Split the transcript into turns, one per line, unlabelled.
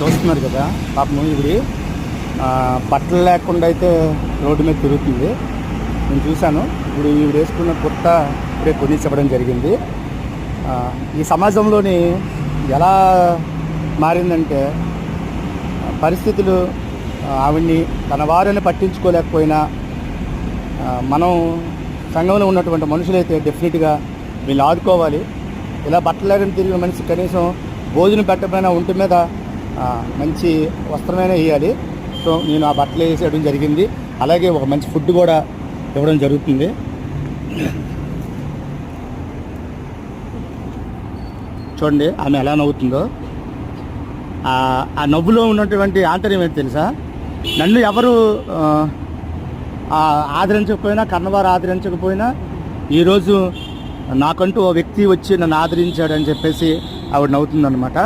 చూస్తున్నారు కదా పాపం ఇవి బట్టలు లేకుండా అయితే రోడ్డు మీద తిరుగుతుంది. నేను చూశాను ఇప్పుడు ఈవిడ వేసుకున్న కుర్త ఇప్పుడే కొనిచ్చబడం జరిగింది. ఈ సమాజంలోని ఎలా మారిందంటే పరిస్థితులు ఆవిడ్ని తన వారిని పట్టించుకోలేకపోయినా మనం సంఘంలో ఉన్నటువంటి మనుషులైతే డెఫినెట్గా వీళ్ళు ఆదుకోవాలి. ఇలా బట్టలు లేకుండా తిరిగిన మనిషి కనీసం భోజనం పెట్టకపోయినా ఒంటి మీద మంచి వస్త్రమైన వేయాలి. సో నేను ఆ బట్టలు వేసేయడం జరిగింది. అలాగే ఒక మంచి ఫుడ్ కూడా ఇవ్వడం జరుగుతుంది. చూడండి ఆమె ఎలా నవ్వుతుందో. ఆ నవ్వులో ఉన్నటువంటి ఆంతర్యం ఏంటి తెలుసా? నన్ను ఎవరు ఆదరించకపోయినా కన్నవారు ఆదరించకపోయినా ఈరోజు నాకంటూ ఓ వ్యక్తి వచ్చి నన్ను ఆదరించాడని చెప్పేసి ఆవిడ నవ్వుతుందన్నమాట.